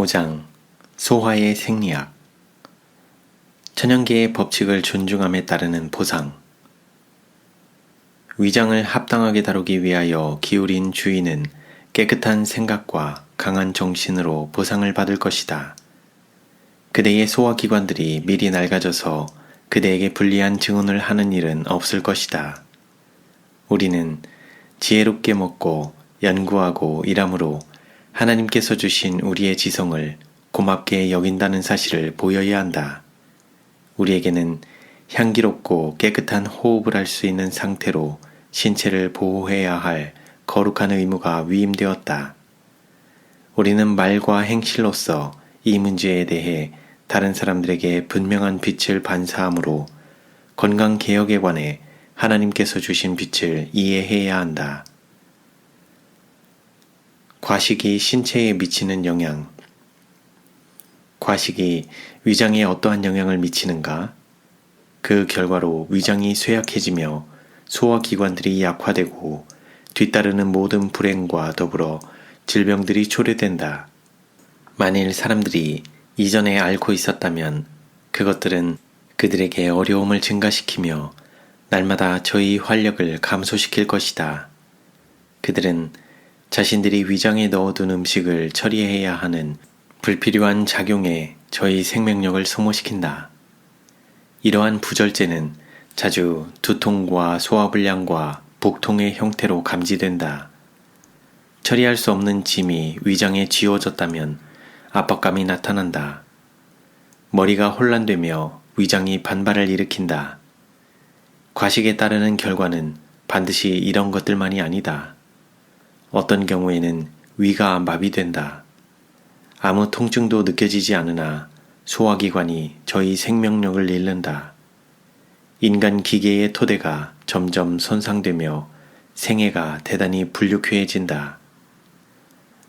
5장 소화의 생리학 천연계의 법칙을 존중함에 따르는 보상 위장을 합당하게 다루기 위하여 기울인 주인은 깨끗한 생각과 강한 정신으로 보상을 받을 것이다. 그대의 소화기관들이 미리 낡아져서 그대에게 불리한 증언을 하는 일은 없을 것이다. 우리는 지혜롭게 먹고 연구하고 일함으로 하나님께서 주신 우리의 지성을 고맙게 여긴다는 사실을 보여야 한다. 우리에게는 향기롭고 깨끗한 호흡을 할 수 있는 상태로 신체를 보호해야 할 거룩한 의무가 위임되었다. 우리는 말과 행실로서 이 문제에 대해 다른 사람들에게 분명한 빛을 반사함으로 건강 개혁에 관해 하나님께서 주신 빛을 이해해야 한다. 과식이 신체에 미치는 영향. 과식이 위장에 어떠한 영향을 미치는가? 그 결과로 위장이 쇠약해지며 소화 기관들이 약화되고 뒤따르는 모든 불행과 더불어 질병들이 초래된다. 만일 사람들이 이전에 앓고 있었다면 그것들은 그들에게 어려움을 증가시키며 날마다 저희 활력을 감소시킬 것이다. 그들은 자신들이 위장에 넣어둔 음식을 처리해야 하는 불필요한 작용에 저희 생명력을 소모시킨다. 이러한 부절제는 자주 두통과 소화불량과 복통의 형태로 감지된다. 처리할 수 없는 짐이 위장에 쥐어졌다면 압박감이 나타난다. 머리가 혼란되며 위장이 반발을 일으킨다. 과식에 따르는 결과는 반드시 이런 것들만이 아니다. 어떤 경우에는 위가 마비된다. 아무 통증도 느껴지지 않으나 소화기관이 저희 생명력을 잃는다. 인간 기계의 토대가 점점 손상되며 생애가 대단히 불육해진다.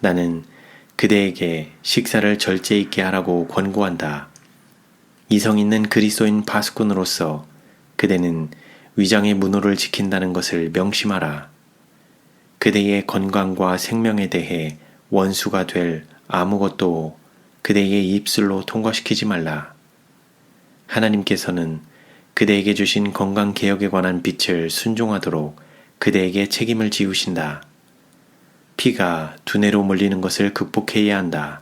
나는 그대에게 식사를 절제 있게 하라고 권고한다. 이성 있는 그리스도인 파스꾼으로서 그대는 위장의 문호를 지킨다는 것을 명심하라. 그대의 건강과 생명에 대해 원수가 될 아무것도 그대의 입술로 통과시키지 말라. 하나님께서는 그대에게 주신 건강 개혁에 관한 빛을 순종하도록 그대에게 책임을 지우신다. 피가 두뇌로 몰리는 것을 극복해야 한다.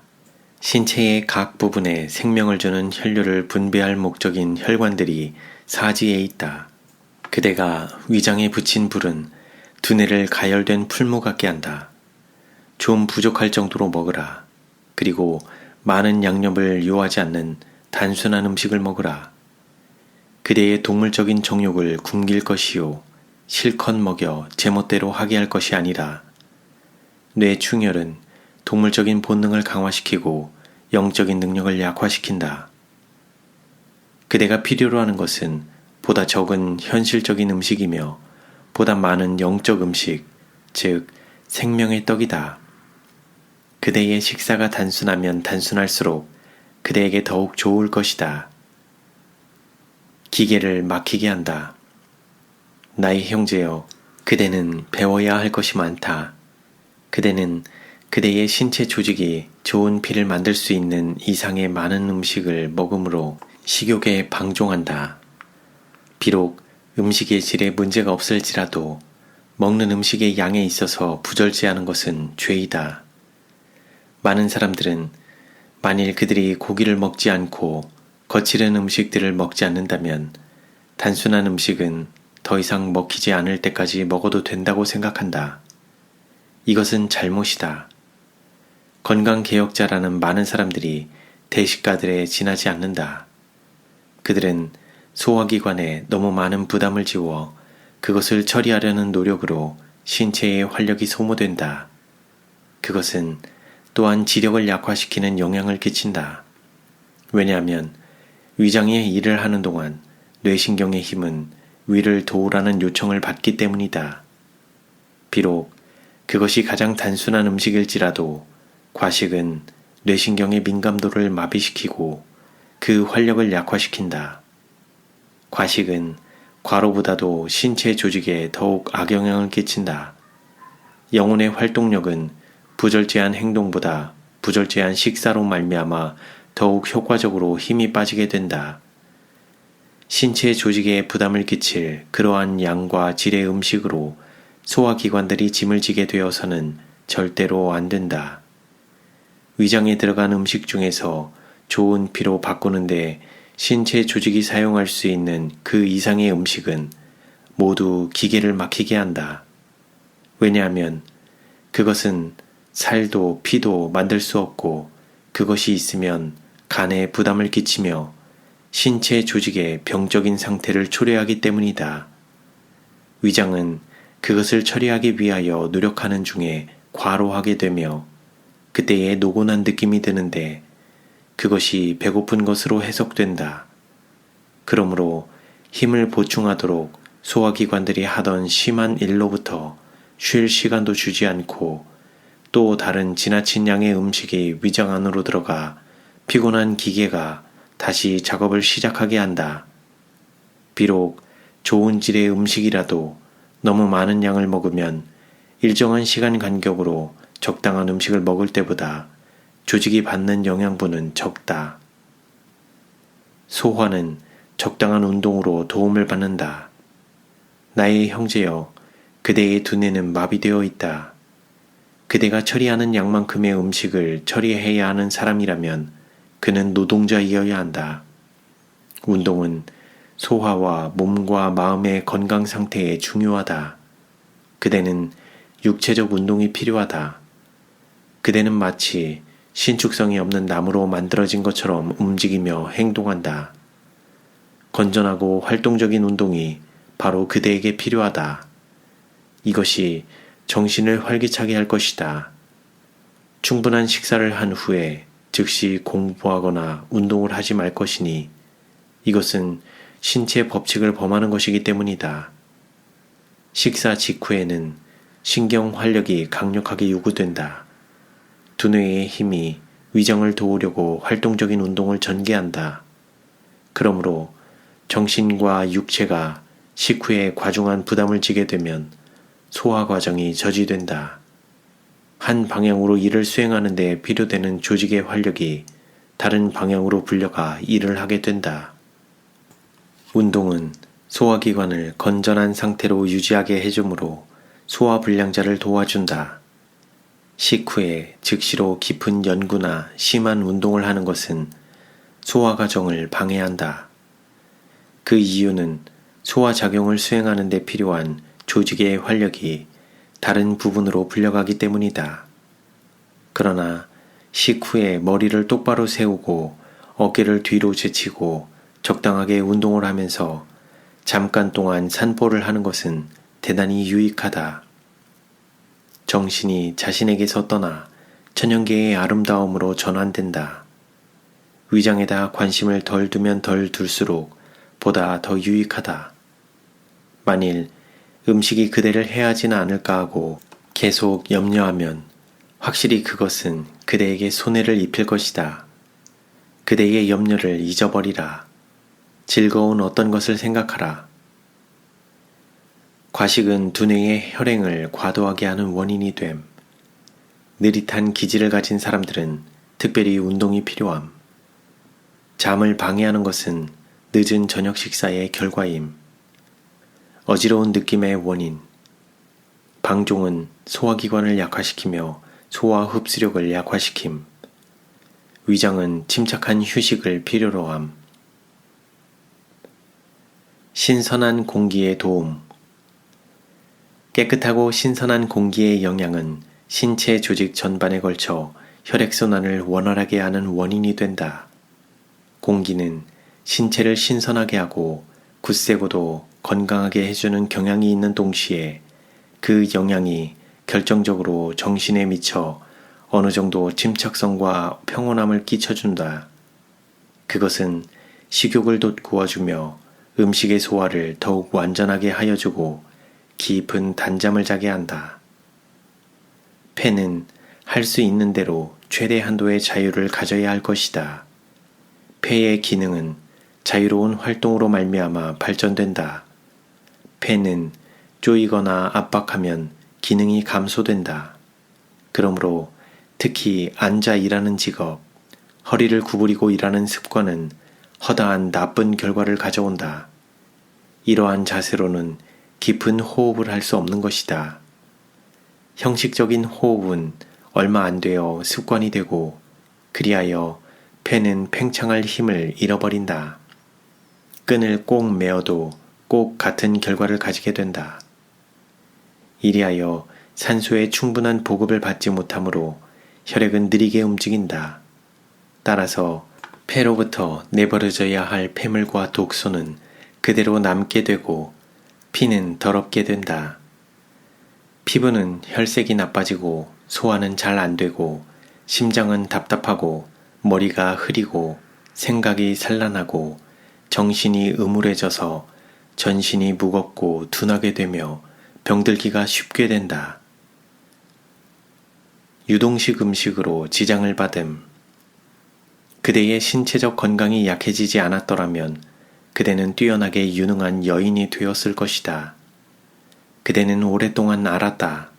신체의 각 부분에 생명을 주는 혈류를 분배할 목적인 혈관들이 사지에 있다. 그대가 위장에 붙인 불은 두뇌를 가열된 풀무 같게 한다. 좀 부족할 정도로 먹으라. 그리고 많은 양념을 요하지 않는 단순한 음식을 먹으라. 그대의 동물적인 정욕을 굶길 것이요. 실컷 먹여 제멋대로 하게 할 것이 아니라 뇌 충혈은 동물적인 본능을 강화시키고 영적인 능력을 약화시킨다. 그대가 필요로 하는 것은 보다 적은 현실적인 음식이며 보다 많은 영적 음식, 즉 생명의 떡이다. 그대의 식사가 단순하면 단순할수록 그대에게 더욱 좋을 것이다. 기계를 막히게 한다. 나의 형제여, 그대는 배워야 할 것이 많다. 그대는 그대의 신체 조직이 좋은 피를 만들 수 있는 이상의 많은 음식을 먹음으로 식욕에 방종한다. 비록 음식의 질에 문제가 없을지라도 먹는 음식의 양에 있어서 부절제하는 것은 죄이다. 많은 사람들은 만일 그들이 고기를 먹지 않고 거칠은 음식들을 먹지 않는다면 단순한 음식은 더 이상 먹히지 않을 때까지 먹어도 된다고 생각한다. 이것은 잘못이다. 건강개혁자라는 많은 사람들이 대식가들에 지나지 않는다. 그들은 소화기관에 너무 많은 부담을 지워 그것을 처리하려는 노력으로 신체의 활력이 소모된다. 그것은 또한 지력을 약화시키는 영향을 끼친다. 왜냐하면 위장이 일을 하는 동안 뇌신경의 힘은 위를 도우라는 요청을 받기 때문이다. 비록 그것이 가장 단순한 음식일지라도 과식은 뇌신경의 민감도를 마비시키고 그 활력을 약화시킨다. 과식은 과로보다도 신체 조직에 더욱 악영향을 끼친다. 영혼의 활동력은 부절제한 행동보다 부절제한 식사로 말미암아 더욱 효과적으로 힘이 빠지게 된다. 신체 조직에 부담을 끼칠 그러한 양과 질의 음식으로 소화기관들이 짐을 지게 되어서는 절대로 안 된다. 위장에 들어간 음식 중에서 좋은 피로 바꾸는데 신체 조직이 사용할 수 있는 그 이상의 음식은 모두 기계를 막히게 한다. 왜냐하면 그것은 살도 피도 만들 수 없고 그것이 있으면 간에 부담을 끼치며 신체 조직의 병적인 상태를 초래하기 때문이다. 위장은 그것을 처리하기 위하여 노력하는 중에 과로하게 되며 그때에 노곤한 느낌이 드는데 그것이 배고픈 것으로 해석된다. 그러므로 힘을 보충하도록 소화기관들이 하던 심한 일로부터 쉴 시간도 주지 않고 또 다른 지나친 양의 음식이 위장 안으로 들어가 피곤한 기계가 다시 작업을 시작하게 한다. 비록 좋은 질의 음식이라도 너무 많은 양을 먹으면 일정한 시간 간격으로 적당한 음식을 먹을 때보다 조직이 받는 영양분은 적다. 소화는 적당한 운동으로 도움을 받는다. 나의 형제여, 그대의 두뇌는 마비되어 있다. 그대가 처리하는 양만큼의 음식을 처리해야 하는 사람이라면 그는 노동자이어야 한다. 운동은 소화와 몸과 마음의 건강 상태에 중요하다. 그대는 육체적 운동이 필요하다. 그대는 마치 신축성이 없는 나무로 만들어진 것처럼 움직이며 행동한다. 건전하고 활동적인 운동이 바로 그대에게 필요하다. 이것이 정신을 활기차게 할 것이다. 충분한 식사를 한 후에 즉시 공부하거나 운동을 하지 말 것이니 이것은 신체 법칙을 범하는 것이기 때문이다. 식사 직후에는 신경 활력이 강력하게 요구된다. 두뇌의 힘이 위장을 도우려고 활동적인 운동을 전개한다. 그러므로 정신과 육체가 식후에 과중한 부담을 지게 되면 소화 과정이 저지된다. 한 방향으로 일을 수행하는 데 필요되는 조직의 활력이 다른 방향으로 불려가 일을 하게 된다. 운동은 소화기관을 건전한 상태로 유지하게 해주므로 소화불량자를 도와준다. 식후에 즉시로 깊은 연구나 심한 운동을 하는 것은 소화 과정을 방해한다. 그 이유는 소화 작용을 수행하는 데 필요한 조직의 활력이 다른 부분으로 불려가기 때문이다. 그러나 식후에 머리를 똑바로 세우고 어깨를 뒤로 제치고 적당하게 운동을 하면서 잠깐 동안 산보를 하는 것은 대단히 유익하다. 정신이 자신에게서 떠나 천연계의 아름다움으로 전환된다. 위장에다 관심을 덜 두면 덜 둘수록 보다 더 유익하다. 만일 음식이 그대를 해하지는 않을까 하고 계속 염려하면 확실히 그것은 그대에게 손해를 입힐 것이다. 그대의 염려를 잊어버리라. 즐거운 어떤 것을 생각하라. 과식은 두뇌의 혈행을 과도하게 하는 원인이 됨. 느릿한 기질을 가진 사람들은 특별히 운동이 필요함. 잠을 방해하는 것은 늦은 저녁 식사의 결과임. 어지러운 느낌의 원인. 방종은 소화기관을 약화시키며 소화 흡수력을 약화시킴. 위장은 침착한 휴식을 필요로 함. 신선한 공기의 도움. 깨끗하고 신선한 공기의 영향은 신체 조직 전반에 걸쳐 혈액순환을 원활하게 하는 원인이 된다. 공기는 신체를 신선하게 하고 굳세고도 건강하게 해주는 경향이 있는 동시에 그 영향이 결정적으로 정신에 미쳐 어느 정도 침착성과 평온함을 끼쳐준다. 그것은 식욕을 돋구어주며 음식의 소화를 더욱 완전하게 하여주고 깊은 단잠을 자게 한다. 폐는 할 수 있는 대로 최대 한도의 자유를 가져야 할 것이다. 폐의 기능은 자유로운 활동으로 말미암아 발전된다. 폐는 쪼이거나 압박하면 기능이 감소된다. 그러므로 특히 앉아 일하는 직업, 허리를 구부리고 일하는 습관은 허다한 나쁜 결과를 가져온다. 이러한 자세로는 깊은 호흡을 할 수 없는 것이다. 형식적인 호흡은 얼마 안 되어 습관이 되고 그리하여 폐는 팽창할 힘을 잃어버린다. 끈을 꼭 메어도 꼭 같은 결과를 가지게 된다. 이리하여 산소의 충분한 보급을 받지 못하므로 혈액은 느리게 움직인다. 따라서 폐로부터 내버려져야 할 폐물과 독소는 그대로 남게 되고 피는 더럽게 된다. 피부는 혈색이 나빠지고 소화는 잘 안 되고 심장은 답답하고 머리가 흐리고 생각이 산란하고 정신이 음울해져서 전신이 무겁고 둔하게 되며 병들기가 쉽게 된다. 유동식 음식으로 지장을 받음. 그대의 신체적 건강이 약해지지 않았더라면 그대는 뛰어나게 유능한 여인이 되었을 것이다. 그대는 오랫동안 알았다.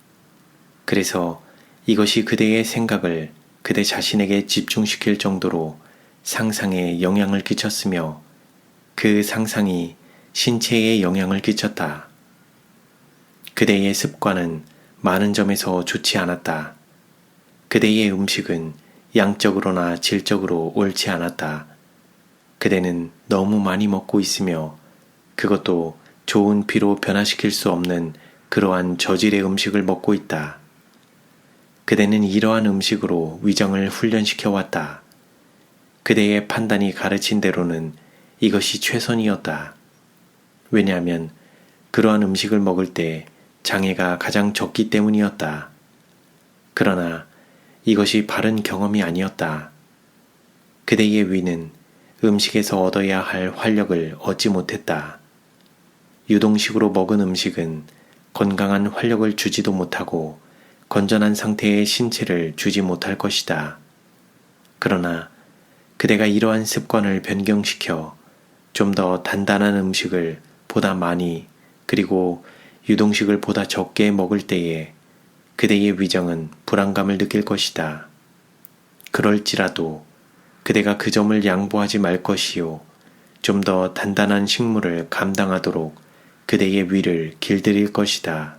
그래서 이것이 그대의 생각을 그대 자신에게 집중시킬 정도로 상상에 영향을 끼쳤으며 그 상상이 신체에 영향을 끼쳤다. 그대의 습관은 많은 점에서 좋지 않았다. 그대의 음식은 양적으로나 질적으로 옳지 않았다. 그대는 너무 많이 먹고 있으며 그것도 좋은 피로 변화시킬 수 없는 그러한 저질의 음식을 먹고 있다. 그대는 이러한 음식으로 위정을 훈련시켜 왔다. 그대의 판단이 가르친 대로는 이것이 최선이었다. 왜냐하면 그러한 음식을 먹을 때 장애가 가장 적기 때문이었다. 그러나 이것이 바른 경험이 아니었다. 그대의 위는 음식에서 얻어야 할 활력을 얻지 못했다. 유동식으로 먹은 음식은 건강한 활력을 주지도 못하고 건전한 상태의 신체를 주지 못할 것이다. 그러나 그대가 이러한 습관을 변경시켜 좀 더 단단한 음식을 보다 많이 그리고 유동식을 보다 적게 먹을 때에 그대의 위정은 불안감을 느낄 것이다. 그럴지라도 그대가 그 점을 양보하지 말 것이요. 좀 더 단단한 식물을 감당하도록 그대의 위를 길들일 것이다.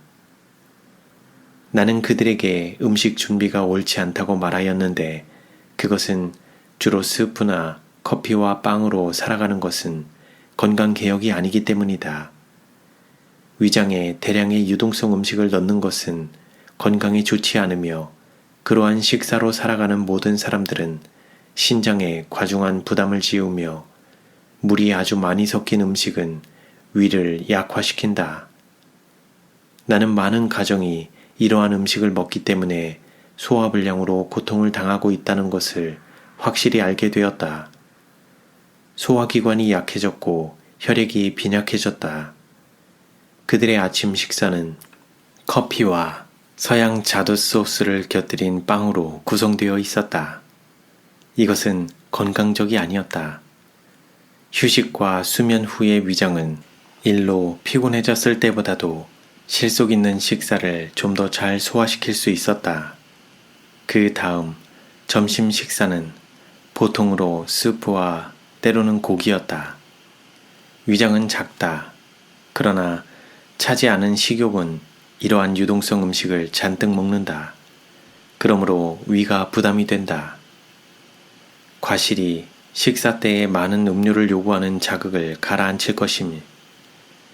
나는 그들에게 음식 준비가 옳지 않다고 말하였는데 그것은 주로 스프나 커피와 빵으로 살아가는 것은 건강 개혁이 아니기 때문이다. 위장에 대량의 유동성 음식을 넣는 것은 건강에 좋지 않으며 그러한 식사로 살아가는 모든 사람들은 신장에 과중한 부담을 지우며 물이 아주 많이 섞인 음식은 위를 약화시킨다. 나는 많은 가정이 이러한 음식을 먹기 때문에 소화불량으로 고통을 당하고 있다는 것을 확실히 알게 되었다. 소화기관이 약해졌고 혈액이 빈약해졌다. 그들의 아침 식사는 커피와 서양 자두 소스를 곁들인 빵으로 구성되어 있었다. 이것은 건강적이 아니었다. 휴식과 수면 후의 위장은 일로 피곤해졌을 때보다도 실속 있는 식사를 좀 더 잘 소화시킬 수 있었다. 그 다음 점심 식사는 보통으로 스프와 때로는 고기였다. 위장은 작다. 그러나 차지 않은 식욕은 이러한 유동성 음식을 잔뜩 먹는다. 그러므로 위가 부담이 된다. 과실이 식사 때에 많은 음료를 요구하는 자극을 가라앉힐 것임이